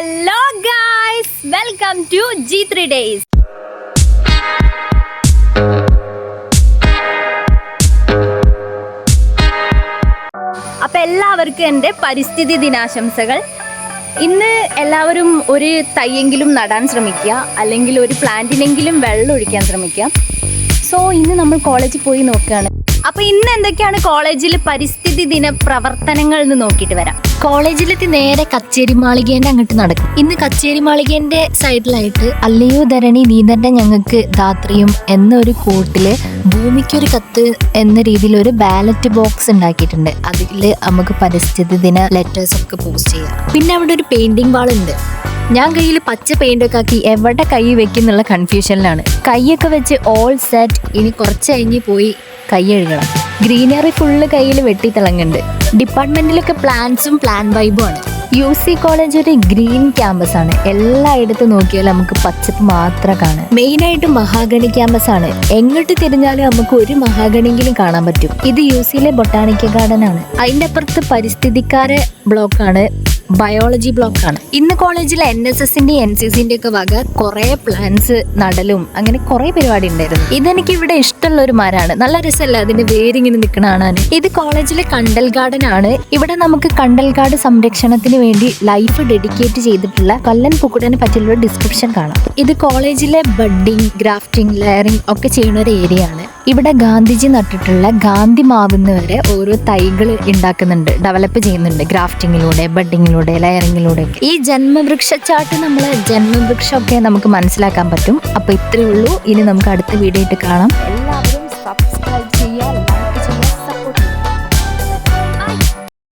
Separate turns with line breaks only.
Hello guys welcome to G three days അപ്പൊ എല്ലാവർക്കും എന്റെ പരിസ്ഥിതി ദിനാശംസകൾ. ഇന്ന് എല്ലാവരും ഒരു തയ്യെങ്കിലും നടാൻ ശ്രമിക്കുക അല്ലെങ്കിൽ ഒരു പ്ലാന്റിനെങ്കിലും വെള്ളം ഒഴിക്കാൻ ശ്രമിക്കുക. സോ ഇന്ന് നമ്മൾ കോളേജിൽ പോയി നോക്കുകയാണ്. അപ്പൊ ഇന്ന് എന്തൊക്കെയാണ് കോളേജിൽ പരിസ്ഥിതി ദിന പ്രവർത്തനങ്ങൾ എന്ന് നോക്കിയിട്ട് വരാം.
കോളേജിലെത്തി നേരെ കച്ചേരി മാളികേന്റെ അങ്ങോട്ട് നടക്കും. ഇന്ന് കച്ചേരി മാളികേന്റെ സൈഡിലായിട്ട് അല്ലയോ ധരണി നീതന്റെ ഞങ്ങൾക്ക് ധാത്രിയും എന്നൊരു കൂട്ടിൽ ഭൂമിക്കൊരു കത്ത് എന്ന രീതിയിൽ ഒരു ബാലറ്റ് ബോക്സ് ഉണ്ടാക്കിയിട്ടുണ്ട്. അതിൽ നമുക്ക് പരിസ്ഥിതി ദിന ലെറ്റേഴ്സ് ഒക്കെ പോസ്റ്റ് ചെയ്യാം. പിന്നെ അവിടെ ഒരു പെയിന്റിംഗ് വാൾ ഉണ്ട് ഞാൻ കയ്യിൽ പച്ച പെയിന്റ് ഒക്കെ ആക്കി എവിടെ കൈ വെക്കുന്നുള്ള കൺഫ്യൂഷനിലാണ് കൈയൊക്കെ വെച്ച് ഓൾ സെറ്റ് ഇനി കുറച്ച് കഴിഞ്ഞ് പോയി കൈ കഴുകണം. ഗ്രീനറി ഫുള്ള് കയ്യിൽ വെട്ടിത്തിളങ്ങുന്നുണ്ട്. ഡിപ്പാർട്ട്മെന്റിലൊക്കെ പ്ലാന്റ്സും പ്ലാൻ വൈബും ആണ്. യു സി കോളേജ് ഒരു ഗ്രീൻ ക്യാമ്പസ് ആണ്. എല്ലായിടത്തും നോക്കിയാലും നമുക്ക് പച്ചപ്പ് മാത്രം കാണാം. മെയിൻ ആയിട്ട് മഹാഗണി ക്യാമ്പസ് ആണ്. എങ്ങോട്ട് തിരിഞ്ഞാലും നമുക്ക് ഒരു മഹാഗണിയെങ്കിലും കാണാൻ പറ്റും. ഇത് യു സിയിലെ ബൊട്ടാണിക്കൽ ഗാർഡൻ ആണ്. അതിന്റെ അപ്പുറത്ത് പരിസ്ഥിതിക്കാരെ ബ്ലോക്കാണ് ബയോളജി ബ്ലോക്ക് ആണ്. ഇന്ന് കോളേജിൽ എൻ എസ് എസിന്റെ എൻ സി സിന്റെ ഒക്കെ വക കുറെ പ്ലാന്റ്സ് നടലും അങ്ങനെ കുറെ പരിപാടി ഉണ്ടായിരുന്നു. ഇതെനിക്ക് ഇവിടെ ഇഷ്ടമുള്ള ഒരു മരമാണ് നല്ല രസമല്ല അതിന്റെ വേരിങ്ങനെ നിൽക്കണ കാണാൻ? ഇത് കോളേജിലെ കണ്ടൽ ഗാർഡൻ ആണ്. ഇവിടെ നമുക്ക് കണ്ടൽ ഗാർഡ് സംരക്ഷണത്തിന് വേണ്ടി ലൈഫ് ഡെഡിക്കേറ്റ് ചെയ്തിട്ടുള്ള കൊല്ലൻ പുക്കുടനെ പറ്റിയുള്ള ഡിസ്ക്രിപ്ഷൻ കാണാം. ഇത് കോളേജിലെ ബഡ്ഡിങ് ഗ്രാഫ്റ്റിംഗ് ലെയറിംഗ് ഒക്കെ ചെയ്യുന്ന ഒരു ഏരിയ ആണ്. ഇവിടെ ഗാന്ധിജി നട്ടിട്ടുള്ള ഗാന്ധി മാവുന്നവരെ ഓരോ തൈകൾ ഉണ്ടാക്കുന്നുണ്ട് ഡെവലപ്പ് ചെയ്യുന്നുണ്ട് ഗ്രാഫ്റ്റിങ്ങിലൂടെ ഷെയ്ഡിലൂടെ ലെയറിങ്ങിലൂടെ ഈ ജന്മവൃക്ഷ ചാട്ട് നമ്മൾ ജന്മവൃക്ഷമൊക്കെ നമുക്ക് മനസ്സിലാക്കാൻ പറ്റും. അപ്പോൾ ഇത്രയേ ഉള്ളൂ. ഇനി നമുക്ക് അടുത്ത വീഡിയോ ആയിട്ട് കാണാം. എല്ലാവരും സബ്സ്ക്രൈബ് ചെയ്യുക